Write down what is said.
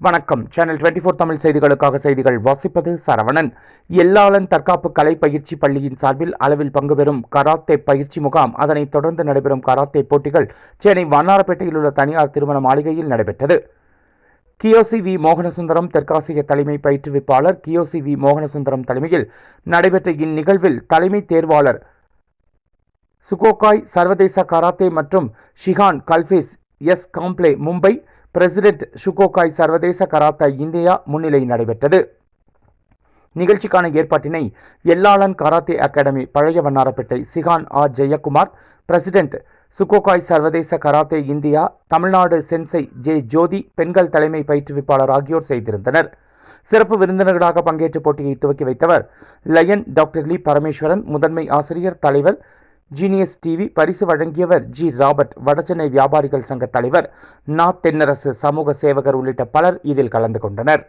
வணக்கம். Channel twenty four Tamil செய்திகளுக்காக செய்திகள் வாசிப்பது சரவணன். எல்லாளன் தற்காப்பு கலை பயிற்சி பள்ளியின் சார்பில் அளவில் பங்கு பெறும் கராத்தே பயிற்சி முகாம். அதனைத் தொடர்ந்து நடைபெறும் கராத்தே போட்டிகள் சென்னை வண்ணாரப்பேட்டையில் உள்ள தனியார் திருமண மாளிகையில் நடைபெற்றது. கியோசி வி மோகனசுந்தரம் தெற்காசிய தலைமை பயிற்றுவிப்பாளர் கியோசி வி மோகனசுந்தரம் தலைமையில் நடைபெற்ற இந்நிகழ்வில் தலைமை தேர்வாளர் சுகோகாய் சர்வதேச கராத்தே மற்றும் shihan கல்ஃபேஸ் S Kamble Mumbai president Shukokai சர்வதேச கராத்தா இந்தியா முன்னிலை நடைபெற்றது. நிகழ்ச்சிக்கான ஏற்பாட்டினை எல்லாளன் கராத்தே அகாடமி பழைய Vannarapettai shihan R Jayakumar president Shukokai சர்வதேச karate India Tamil Nadu sensei J. Jothi பெண்கள் தலைமை பயிற்றுவிப்பாளர் ஆகியோர் செய்திருந்தனர். சிறப்பு விருந்தினர்களாக பங்கேற்று போட்டியை துவக்கி வைத்தவர் லயன் டாக்டர் லி பரமேஸ்வரன் முதன்மை ஆசிரியர் தலைவர் ஜீனியஸ் டிவி பரிசு வழங்கியவர் ஜி. ராபர்ட். வடசென்னை வியாபாரிகள் சங்க தலைவர் நா. தென்னரசு சமூக சேவகர் உள்ளிட்ட பலர் இதில் கலந்து கொண்டனர்.